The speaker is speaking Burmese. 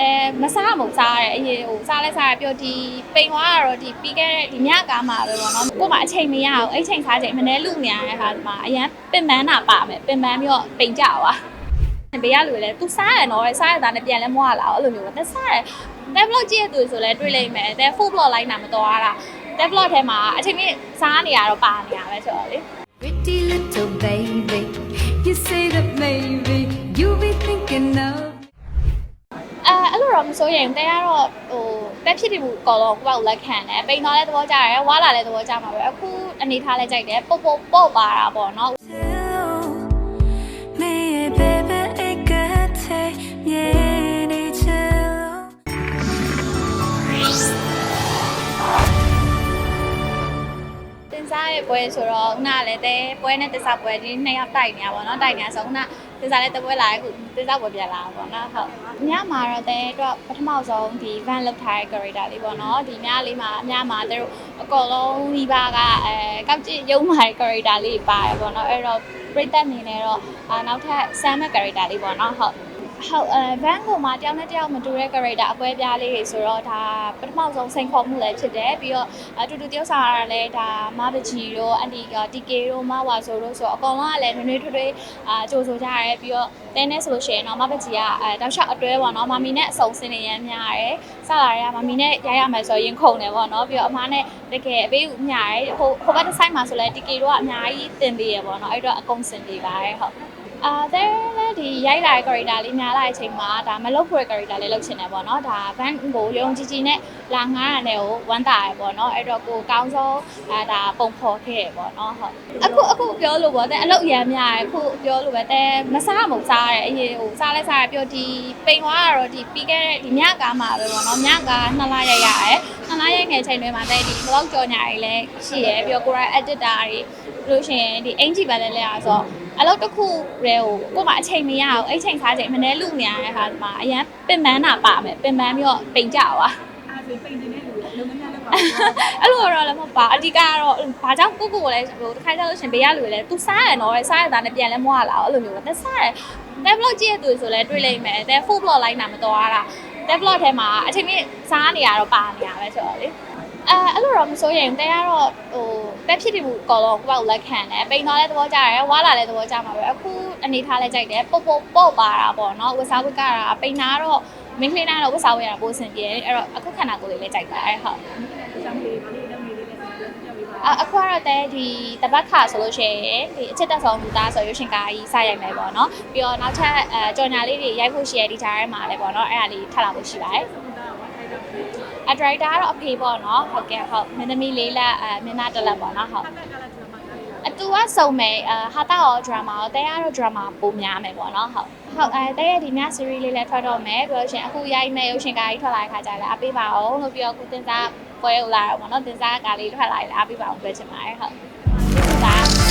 အဲမစားမဟုတ်စားရတယ်အရင်ဟိုစားလဲစားရပြီးတော့ဒီပိန်သွားကတော့ဒီပြီးခဲ့တဲ့ဒီညကားမှာပဲပေါ့နော်ကို့မှာအချိန်မရအောင်အဲ့ချိန်စားချိန်မနေ့လူနေရတဲ့ဟာဒီမှာအရင်ပင်ပန်းတာပါမယ်ပင်ပန်းပြီးတော့ပိန်ကြသွားဘေးရလူလေသူစားရတော့စားရတာနဲ့ပြန်လဲမွားလာအဲ့လိုမျိုးပေါ့သူစားရတဲဘလော့ကြည့်ရသူဆိုလဲတွေ့လိမ့်မယ်တဲ full block လိုက်တာမတော်တာတဲဘလော့ထဲမှာအချိန်မြင့်စားနေရတော့ပါနေရပဲဆိုတော့လေ Pretty little baby, စိုးရင်တဲကတော့ဟိုတက်ဖြစ်တယ်ဘူးကော်တော့ကိုယ့်ဘာကိုလက်ခံတယ်ပိန်သွားတဲ့သဘောကြတယ်ဝါလာတဲ့သဘောကြမှာပဲအခုအနေထားလဲကြိုက်တယ်ပုတ်ပုတ်ပေါ့ပါတာပေါ့နော် တင်စားရဲ့ပွဲဆိုတော့ခုနကလည်းတဲပွဲနဲ့တစားပွဲဒီနှစ်ယောက်တိုက်နေတာပေါ့နော်တိုက်နေတာဆိုခုနတင်စားလည်းတပွဲလာအခုတင်စားပွဲပြန်လာပေါ့နော်ဟုတ်ညမှာတော့တဲတော့ပထမဆုံးဒီ van လောက်ထားတဲ့ character လေးပေါ့နော်ဒီညလေးမှာညမှာတဲတို့အကောလုံးဒီပါကအဲကောက်ကြည့်ရုံးမှာ character လေးပါတယ်ပေါ့နော်အဲ့တော့ပြိသက်အနေနဲ့တော့အာနောက်ထပ် sam ရဲ့ character လေးပေါ့နော်ဟုတ် ဟုတ်အဲ van ကိုမှတယောက်နဲ့တယောက်မတူတဲ့ character အပွဲပြားလေးတွေဆိုတော့ဒါပထမဆုံးစိန်ခေါ်မှုလည်းဖြစ်တယ်ပြီးတော့အတူတူတယောက်ဆောင်ရတာလည်းဒါမဘကြီးတို့အန်တီက TK တို့မဝါဆိုတို့ဆိုအကောင်လုံးကလည်းနွေးနွေးထွေးထွေးအာကြိုဆိုကြရဲပြီးတော့တဲနဲ့ဆိုလို့ရှိရင်တော့မဘကြီးကအဲတောက်လျှောက်အတွဲပေါ့နော်မမီနဲ့အစုံစင်းနေရမ်းများရဲစလာရမမီနဲ့ရရမယ်ဆိုရင်ခုန်တယ်ပေါ့နော်ပြီးတော့အမားနဲ့တကယ်အပေးဦးများရဲဟိုဟိုဘက်တစ်ဆိုင်မှာဆိုလဲ TK တို့ကအများကြီးတင်ပေးရပေါ့နော်အဲ့တော့အကုန်စင်ပေးပါရဲဟုတ် အာတဲ့လည်းဒီရိုက်လာတဲ့ character လေးများလာတဲ့အချိန်မှာဒါမလုပ်ဖို့တဲ့ character လေးလုပ်ချင်တယ်ပေါ့နော်ဒါ van ကိုယုံကြည်ကြည်နဲ့လာငားရတဲ့ကိုဝမ်းတာရယ်ပေါ့နော်အဲ့တော့ကိုကောင်းဆုံးအဲဒါပုံဖော်ခဲ့ရပေါ့နော်ဟုတ်အခုအခုပြောလို့ပေါ့တဲ့အလုပ်အရမ်းများရယ်အခုပြောလို့ပဲတဲ့မစားမဟုတ်စားရတယ်အရင်ဟိုစားလဲစားရပြီးတော့ဒီပိန်သွားကတော့ဒီပြီးခဲ့တဲ့ဒီညကားမှာပဲပေါ့နော်ညကားနှစ်လရိုက်ရရယ်နှစ်လရိုက်နေတဲ့အချိန်တွေမှာတဲ့ဒီ blog ကြော်ညာတွေလည်းရှိရယ်ပြီးတော့ကိုယ်က editor တွေလို့ရှိရင်ဒီအင်ဂျီပဲလဲလဲရဆိုတော့ အလုပ်တစ်ခုတည်းကိုကို့မှာအချိန်မရအောင်အဲ့ချိန်စားချိန်မနေ့လူနေရတဲ့ဟာဒီမှာအရင်ပင်ပန်းတာပါမယ်ပင်ပန်းပြီးတော့ပိန်ကြသွားအဲ့ဒါဆိုပိန်နေတဲ့လူလုံငန်းများလည်းပါအဲ့လိုတော့လည်းမဟုတ်ပါအဓိကကတော့ဘာကြောင့်ကိုကိုကိုလည်းဟိုတစ်ခါကျလို့ရှင်ဘေးရလူလည်းသူစားရတော့စားရတာနဲ့ပြန်လဲမွားလာအဲ့လိုမျိုးပဲစားရတဲဘလော့ကြည့်ရသူဆိုလဲတွေ့လိမ့်မယ်တဲ full block လိုက်တာမတော်တာတဲဘလော့ထဲမှာအချိန်မြင့်စားနေရတော့ပါနေရပဲဆိုတော့လေ အဲအဲ့လိုတော့မစိုးရင်တဲကတော့ဟိုတက်ဖြစ်တယ်ဘူးကော်တော့ကိုယ့်ဘာကိုလက်ခံတယ်ပိန်သွားတဲ့သဘောကြတယ်ဝါလာတဲ့သဘောကြမှာပဲအခုအနေထားလဲကြိုက်တယ်ပုတ်ပုတ်ပေါ့ပါတာပေါ့နော်ဝစားဝတ်ကတာပိန်တာတော့မင်းကလေးကတော့ဝစားဝတ်ရတာပိုအဆင်ပြေတယ်အဲ့တော့အခုခန္ဓာကိုယ်လေးလည်းကြိုက်ပါတယ်ဟုတ်ဆောင်းလေးပါလေးတောင်းလေးလေးလည်းပြောပြပါအအခုကတော့တဲဒီတပတ်ခါဆိုလို့ရှိရင်ဒီအချစ်တက်ဆောင်လူသားဆိုရွှေရှင်ကာကြီးစရိုက်မယ်ပေါ့နော်ပြီးတော့နောက်ထပ်အဲကြော်ညာလေးတွေရိုက်ဖို့ရှိရဒီကြားထဲမှာလည်းပေါ့နော်အဲ့ဒါလေးထပ်လာဖို့ရှိပါတယ် အဒရိုက်တာကတော့အဖေပေါ့နော်ဟုတ်ကဲ့ဟုတ်မင်းသမီးလေးလက်အဲမင်းသားတစ်လက်ပေါ့နော်ဟုတ်အတူကစုံမယ်အဟာတာရော drama ရောတဲကတော့ drama ပုံများမယ်ပေါ့နော်ဟုတ်ဟုတ်အဲတဲရဲ့ဒီည series လေးလည်းထွက်တော့မယ်ပြီးတော့ရှင်အခုရိုက်မယ်ရုပ်ရှင်ကာကြီးထွက်လာတဲ့ခါကျလည်းအပေးပါအောင်လို့ပြီးတော့ကိုတင်စားပွဲကိုလာတော့ပေါ့နော်တင်စားကားလေးထွက်လာရင်လည်းအပေးပါအောင်ပြောချင်ပါတယ်ဟုတ်